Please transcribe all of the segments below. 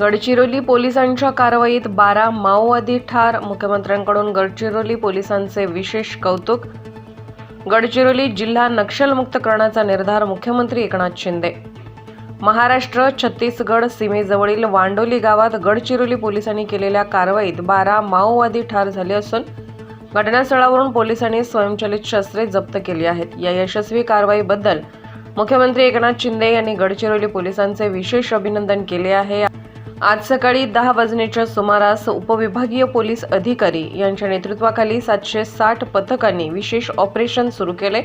गडचिरोली पोलिसांच्या कारवाईत बारा माओवादी ठार. मुख्यमंत्र्यांकडून गडचिरोली पोलिसांचे विशेष कौतुक. गडचिरोली जिल्हा नक्षलमुक्त करण्याचा निर्धार मुख्यमंत्री एकनाथ शिंदे. महाराष्ट्र छत्तीसगड सीमेजवळील वांडोली गावात गडचिरोली पोलिसांनी केलेल्या कारवाईत बारा माओवादी ठार झाले असून घटनास्थळावरून पोलिसांनी स्वयंचलित शस्त्रे जप्त केली आहेत. या यशस्वी कारवाईबद्दल मुख्यमंत्री एकनाथ शिंदे यांनी गडचिरोली पोलिसांचे विशेष अभिनंदन केले आहे. आज सकाळी दहा वाजण्याच्या सुमारास उपविभागीय पोलीस अधिकारी यांच्या नेतृत्वाखाली सातशे साठ पथकांनी विशेष ऑपरेशन सुरू केले.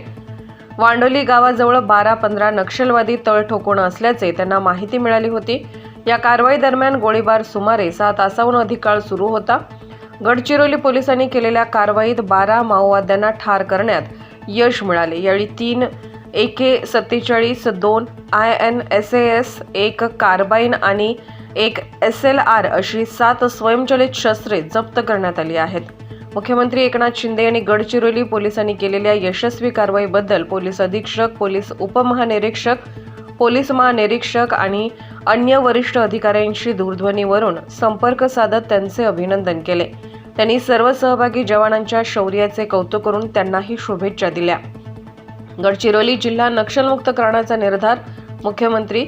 वांडोली गावाजवळ बारा पंधरा नक्षलवादी तळ ठोकून असल्याचे त्यांना माहिती मिळाली होती. या कारवाई दरम्यान गोळीबार सुमारे सहा तासाहून अधिक काळ सुरू होता. गडचिरोली पोलिसांनी केलेल्या कारवाईत बारा माओवाद्यांना ठार करण्यात यश मिळाले. यावेळी तीन ए के सत्तेचाळीस दोन आय एन एस एस एक कार्बाईन आणि एक एस एल आर अशी सात स्वयंचलित शस्त्रे जप्त करण्यात आली आहेत. मुख्यमंत्री एकनाथ शिंदे यांनी गडचिरोली पोलिसांनी केलेल्या यशस्वी कारवाईबद्दल पोलीस अधीक्षक पोलीस उपमहानिरीक्षक पोलीस महानिरीक्षक आणि अन्य वरिष्ठ अधिकाऱ्यांशी दूरध्वनीवरून संपर्क साधत त्यांचे अभिनंदन केले. त्यांनी सर्व सहभागी जवानांच्या शौर्याचे कौतुक करून त्यांनाही शुभेच्छा दिल्या. गडचिरोली जिल्हा नक्षलमुक्त करण्याचा निर्धार मुख्यमंत्री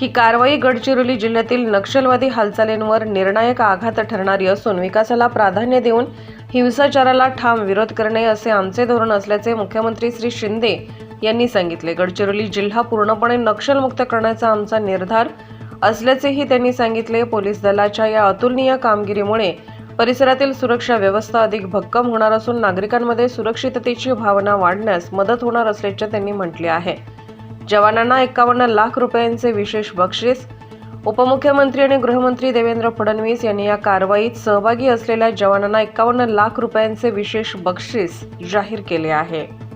ही कारवाई गडचिरोली जिल्ह्यातील नक्षलवादी हालचालींवर निर्णायक आघात ठरणारी असून विकासाला प्राधान्य देऊन हिंसाचाराला ठाम विरोध करणे असे आमचे धोरण असल्याचे मुख्यमंत्री श्री शिंदे यांनी सांगितले. गडचिरोली जिल्हा पूर्णपणे नक्षलमुक्त करण्याचा आमचा निर्धार असल्याचेही त्यांनी सांगितले. पोलीस दलाच्या या अतुलनीय कामगिरीमुळे परिसरातील सुरक्षा व्यवस्था अधिक भक्कम होणार असून नागरिकांमध्ये सुरक्षिततेची भावना वाढण्यास मदत होणार असल्याचे त्यांनी म्हटले आहे. जवानांना एकावन्न लाख रुपयांचे विशेष बक्षीस. उपमुख्यमंत्री आणि गृहमंत्री देवेंद्र फडणवीस यांनी या कारवाईत सहभागी असलेल्या जवानांना एकावन्न लाख रुपयांचे विशेष बक्षीस जाहीर केले आहे.